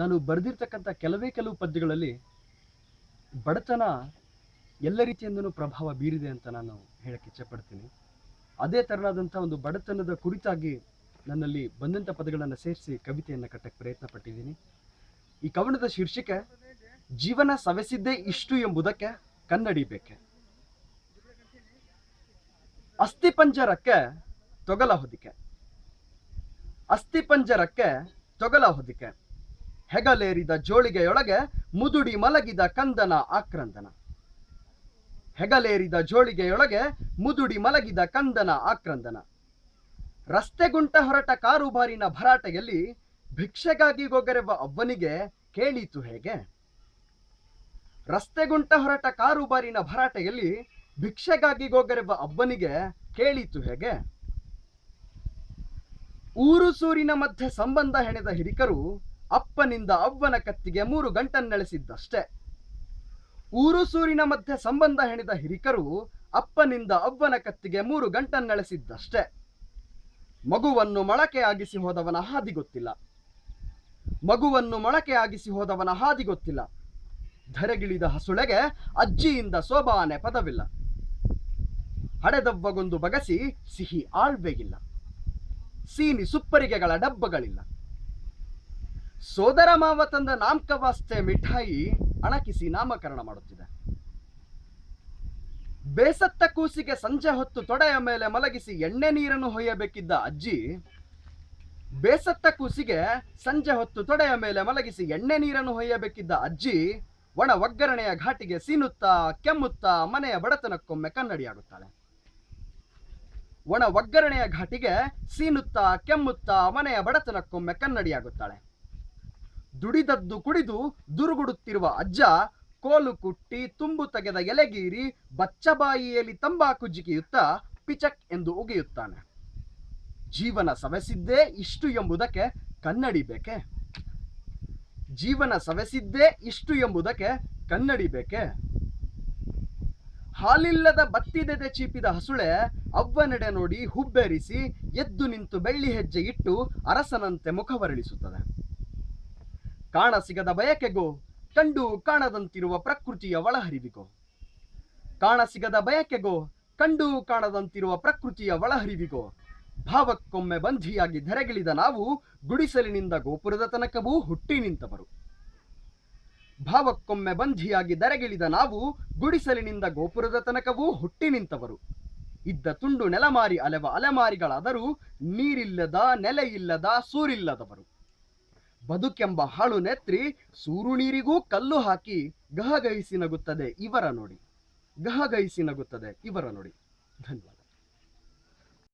ನಾನು ಬರೆದಿರ್ತಕ್ಕಂಥ ಕೆಲವೇ ಕೆಲವು ಪದ್ಯಗಳಲ್ಲಿ ಬಡತನ ಎಲ್ಲ ರೀತಿಯಿಂದನೂ ಪ್ರಭಾವ ಬೀರಿದೆ ಅಂತ ನಾನು ಹೇಳಕ್ಕೆ ಇಚ್ಛಪಡ್ತೀನಿ. ಅದೇ ತೆರನಾದಂಥ ಒಂದು ಬಡತನದ ಕುರಿತಾಗಿ ನನ್ನಲ್ಲಿ ಬಂದಂಥ ಪದಗಳನ್ನು ಸೇರಿಸಿ ಕವಿತೆಯನ್ನು ಕಟ್ಟಕ್ಕೆ ಪ್ರಯತ್ನ ಪಟ್ಟಿದ್ದೀನಿ ಈ ಕವನದ ಶೀರ್ಷಿಕೆ, ಜೀವನ ಸವೆಸಿದ್ದೇ ಇಷ್ಟು ಎಂಬುದಕ್ಕೆ ಕನ್ನಡಿ ಬೇಕೆ. ಅಸ್ಥಿಪಂಜರಕ್ಕೆ ತೊಗಲ ಹೊದಿಕೆ. ಅಸ್ಥಿಪಂಜರಕ್ಕೆ ತೊಗಲ ಹೊದಿಕೆ. ಹೆಗಲೇರಿದ ಜೋಳಿಗೆಯೊಳಗೆ ಮುದುಡಿ ಮಲಗಿದ ಕಂದನ ಆಕ್ರಂದನ. ಹೆಗಲೇರಿದ ಜೋಳಿಗೆಯೊಳಗೆ ಮುದುಡಿ ಮಲಗಿದ ಕಂದನ ಆಕ್ರಂದನ. ರಸ್ತೆಗುಂಟ ಹೊರಟ ಕಾರುಬಾರಿನ ಭರಾಟೆಯಲ್ಲಿ ಭಿಕ್ಷೆಗಾಗಿ ಗೊಗರೆವ ಅವ್ವನಿಗೆ ಕೇಳಿತು ಹೇಗೆ? ರಸ್ತೆಗುಂಟ ಹೊರಟ ಕಾರುಬಾರಿನ ಭರಾಟೆಯಲ್ಲಿ ಭಿಕ್ಷೆಗಾಗಿ ಗೊಗರೆವ ಅವ್ವನಿಗೆ ಕೇಳೀತು ಹೇಗೆ? ಊರು ಸೂರಿನ ಮಧ್ಯೆ ಸಂಬಂಧ ಹೆಣೆದ ಹಿರಿಕರು ಅಪ್ಪನಿಂದ ಅವ್ವನ ಕತ್ತಿಗೆ ಮೂರು ಗಂಟನ್ನೆಳೆಸಿದ್ದಷ್ಟೇ. ಊರು ಸೂರಿನ ಮಧ್ಯೆ ಸಂಬಂಧ ಹೆಣಿದ ಹಿರಿಕರು ಅಪ್ಪನಿಂದ ಅವ್ವನ ಕತ್ತಿಗೆ ಮೂರು ಗಂಟನ್ನೆಳೆಸಿದ್ದಷ್ಟೇ. ಮಗುವನ್ನು ಮೊಳಕೆಯಾಗಿಸಿ ಹೋದವನ ಹಾದಿ ಗೊತ್ತಿಲ್ಲ. ಮಗುವನ್ನು ಮೊಳಕೆ ಆಗಿಸಿ ಹೋದವನ ಹಾದಿ ಗೊತ್ತಿಲ್ಲ. ಧರೆಗಿಳಿದ ಹಸುಳೆಗೆ ಅಜ್ಜಿಯಿಂದ ಸೋಬಾನೆ ಪದವಿಲ್ಲ. ಹಡೆದವ್ವಗೊಂದು ಬಗಸಿ ಸಿಹಿ ಆಳ್ವೆಗಿಲ್ಲ ಸೀನಿ ಸುಪ್ಪರಿಗೆಗಳ ಡಬ್ಬಗಳಿಲ್ಲ. ಸೋದರ ಮಾವ ತಂದ ನಾಮಕವಾಸ್ತೆ ಮಿಠಾಯಿ ಅಣಕಿಸಿ ನಾಮಕರಣ ಮಾಡುತ್ತಿದೆ. ಬೇಸತ್ತ ಕೂಸಿಗೆ ಸಂಜೆ ಹೊತ್ತು ತೊಡೆಯ ಮೇಲೆ ಮಲಗಿಸಿ ಎಣ್ಣೆ ನೀರನ್ನು ಹೊಯ್ಯಬೇಕಿದ್ದ ಅಜ್ಜಿ, ಬೇಸತ್ತ ಕೂಸಿಗೆ ಸಂಜೆ ಹೊತ್ತು ತೊಡೆಯ ಮೇಲೆ ಮಲಗಿಸಿ ಎಣ್ಣೆ ನೀರನ್ನು ಹೊಯ್ಯಬೇಕಿದ್ದ ಅಜ್ಜಿ, ಒಣ ಒಗ್ಗರಣೆಯ ಘಾಟಿಗೆ ಸೀನುತ್ತಾ, ಕೆಮ್ಮುತ್ತಾ, ಮನೆಯ ಬಡತನಕ್ಕೊಮ್ಮೆ ಕನ್ನಡಿಯಾಗುತ್ತಾಳೆ ಒಣ ಒಗ್ಗರಣೆಯ ಘಾಟಿಗೆ ಸೀನುತ್ತಾ, ಕೆಮ್ಮುತ್ತಾ, ಮನೆಯ ಬಡತನಕ್ಕೊಮ್ಮೆ ಕನ್ನಡಿಯಾಗುತ್ತಾಳೆ. ದುಡಿದದ್ದು ಕುಡಿದು ದುರುಗುಡುತ್ತಿರುವ ಅಜ್ಜ ಕೋಲು ಕುಟ್ಟಿ ತುಂಬು ತೆಗೆದ ಎಲೆಗೀರಿ ಬಚ್ಚಬಾಯಿಯಲ್ಲಿ ತಂಬಾಕು ಜಿಗಿಯುತ್ತಾ ಪಿಚಕ್ ಎಂದು ಉಗಿಯುತ್ತಾನೆ. ಜೀವನ ಸವೆಸಿದ್ದೇ ಇಷ್ಟು ಎಂಬುದಕ್ಕೆ ಕನ್ನಡಿ ಬೇಕೆ? ಜೀವನ ಸವೆಸಿದ್ದೇ ಇಷ್ಟು ಎಂಬುದಕ್ಕೆ ಕನ್ನಡಿ ಬೇಕೆ? ಹಾಲಿಲ್ಲದ ಬತ್ತಿದೆದೆ ಚೀಪಿದ ಹಸುಳೆ ಅವ್ವನೆಡೆ ನೋಡಿ ಹುಬ್ಬೆರಿಸಿ ಎದ್ದು ನಿಂತು ಬೆಳ್ಳಿ ಹೆಜ್ಜೆ ಇಟ್ಟು ಅರಸನಂತೆ ಮುಖವರಳಿಸುತ್ತದೆ. ಕಾಣ ಸಿಗದ ಬಯಕೆಗೋ, ಕಂಡು ಕಾಣದಂತಿರುವ ಪ್ರಕೃತಿಯ ಒಳಹರಿವಿಗೋ. ಕಾಣ ಸಿಗದ ಬಯಕೆಗೋ, ಕಂಡು ಕಾಣದಂತಿರುವ ಪ್ರಕೃತಿಯ ಒಳಹರಿವಿಗೋ. ಭಾವಕ್ಕೊಮ್ಮೆ ಬಂಧಿಯಾಗಿ ಧರೆಗಿಳಿದ ನಾವು ಗುಡಿಸಲಿನಿಂದ ಗೋಪುರದ ತನಕವೂ ಹುಟ್ಟಿ ನಿಂತವರು. ಭಾವಕ್ಕೊಮ್ಮೆ ಬಂಧಿಯಾಗಿ ದರೆಗಿಳಿದ ನಾವು ಗುಡಿಸಲಿನಿಂದ ಗೋಪುರದ ತನಕವೂ ಹುಟ್ಟಿ ನಿಂತವರು. ಇದ್ದ ತುಂಡು ನೆಲಮಾರಿ ಅಲೆವ ಅಲೆಮಾರಿಗಳಾದರೂ ನೀರಿಲ್ಲದ ನೆಲೆಯಿಲ್ಲದ ಸೂರಿಲ್ಲದವರು. ಬದುಕೆಂಬ ಹಾಳು ನೆತ್ರಿ ಸೂರುಣೀರಿಗೂ ಕಲ್ಲು ಹಾಕಿ ಗಹಗಹಿಸಿ ನಗುತ್ತದೆ. ಇವರ ನೋಡಿ. ಗಹಗಹಿಸಿ ನಗುತ್ತದೆ. ಇವರ ನೋಡಿ. ಧನ್ಯವಾದ.